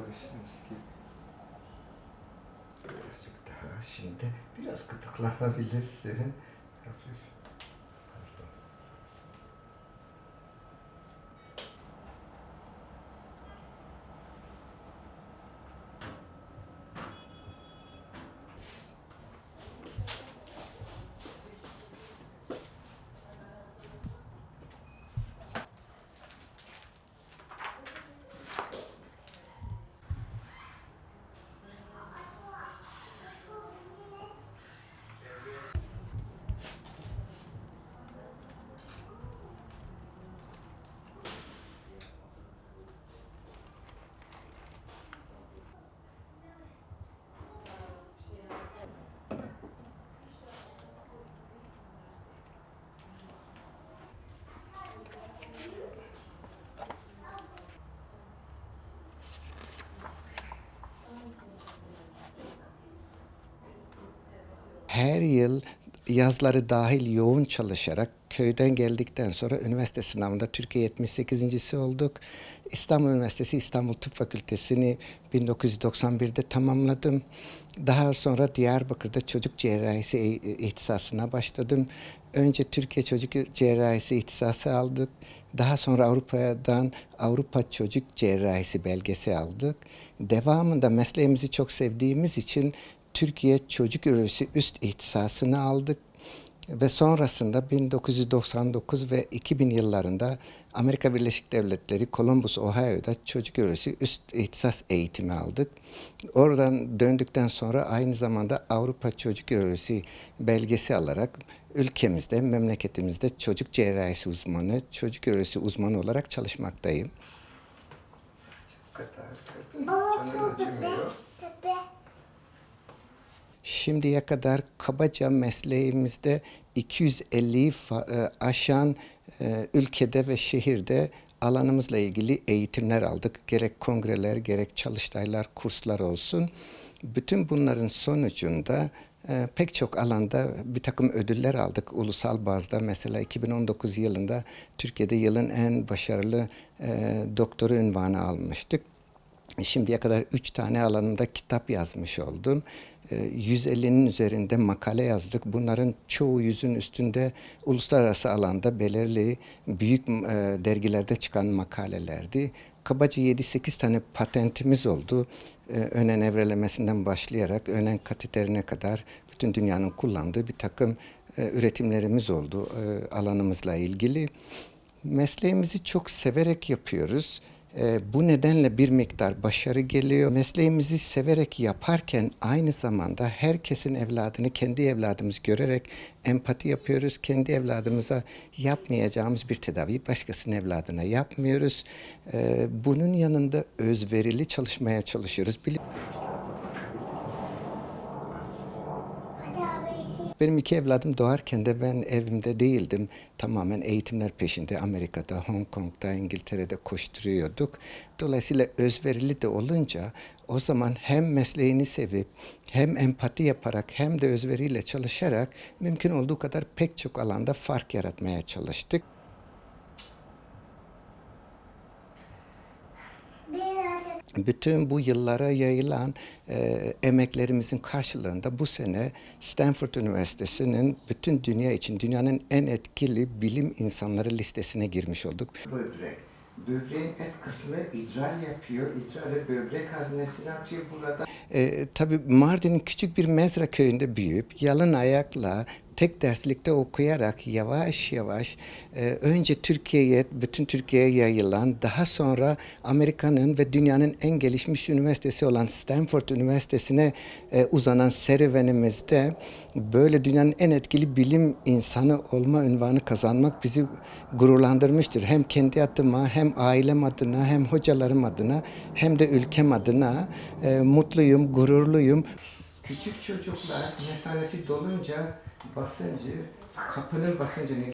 başımızdaki birazcık daha şimdi biraz gıdıklanabilirsin. Hafif. Her yıl yazları dahil yoğun çalışarak köyden geldikten sonra üniversite sınavında Türkiye 78.si olduk. İstanbul Üniversitesi İstanbul Tıp Fakültesini 1991'de tamamladım. Daha sonra Diyarbakır'da çocuk cerrahisi e- ihtisasına başladım. Önce Türkiye Çocuk Cerrahisi ihtisası aldık. Daha sonra Avrupa'dan Avrupa Çocuk Cerrahisi belgesi aldık. Devamında mesleğimizi çok sevdiğimiz için Türkiye Çocuk Üroloji üst ihtisasını aldık ve sonrasında 1999 ve 2000 yıllarında Amerika Birleşik Devletleri Columbus, Ohio'da çocuk üroloji üst ihtisas eğitimi aldık. Oradan döndükten sonra aynı zamanda Avrupa Çocuk Ürolojisi belgesi alarak ülkemizde, memleketimizde çocuk cerrahisi uzmanı, çocuk ürolojisi uzmanı olarak çalışmaktayım. Kadar. Gördün Şimdiye kadar kabaca mesleğimizde 250'yi fa- e, aşan e, ülkede ve şehirde alanımızla ilgili eğitimler aldık. Gerek kongreler, gerek çalıştaylar, kurslar olsun. Bütün bunların sonucunda e, pek çok alanda bir takım ödüller aldık ulusal bazda. Mesela 2019 yılında Türkiye'de yılın en başarılı doktoru ünvanı almıştık. Şimdiye kadar üç tane alanında kitap yazmış oldum. Ee, 150'nin üzerinde makale yazdık. Bunların çoğu yüzün üstünde uluslararası alanda belirli büyük e, dergilerde çıkan makalelerdi. Kabaca 7-8 tane patentimiz oldu. Ee, önen evrelemesinden başlayarak önen kateterine kadar bütün dünyanın kullandığı bir takım e, üretimlerimiz oldu e, alanımızla ilgili. Mesleğimizi çok severek yapıyoruz. Ee, bu nedenle bir miktar başarı geliyor. Mesleğimizi severek yaparken aynı zamanda herkesin evladını kendi evladımız görerek empati yapıyoruz. Kendi evladımıza yapmayacağımız bir tedaviyi başkasının evladına yapmıyoruz. Ee, bunun yanında özverili çalışmaya çalışıyoruz. Benim iki evladım doğarken de ben evimde değildim. Tamamen eğitimler peşinde Amerika'da, Hong Kong'da, İngiltere'de koşturuyorduk. Dolayısıyla özverili de olunca o zaman hem mesleğini sevip hem empati yaparak hem de özveriyle çalışarak mümkün olduğu kadar pek çok alanda fark yaratmaya çalıştık. Bütün bu yıllara yayılan e, emeklerimizin karşılığında bu sene Stanford Üniversitesi'nin bütün dünya için dünyanın en etkili bilim insanları listesine girmiş olduk. Böbrek. Böbreğin et kısmı idrar yapıyor. İdrarı böbrek haznesine atıyor burada. E, tabii Mardin'in küçük bir mezra köyünde büyüyüp yalın ayakla tek derslikte okuyarak yavaş yavaş e, önce Türkiye'ye, bütün Türkiye'ye yayılan, daha sonra Amerika'nın ve dünyanın en gelişmiş üniversitesi olan Stanford Üniversitesi'ne e, uzanan serüvenimizde böyle dünyanın en etkili bilim insanı olma ünvanı kazanmak bizi gururlandırmıştır. Hem kendi adıma, hem ailem adına, hem hocalarım adına, hem de ülkem adına e, mutluyum, gururluyum. Küçük çocuklar mesanesi dolunca basıncı, kapının basıncını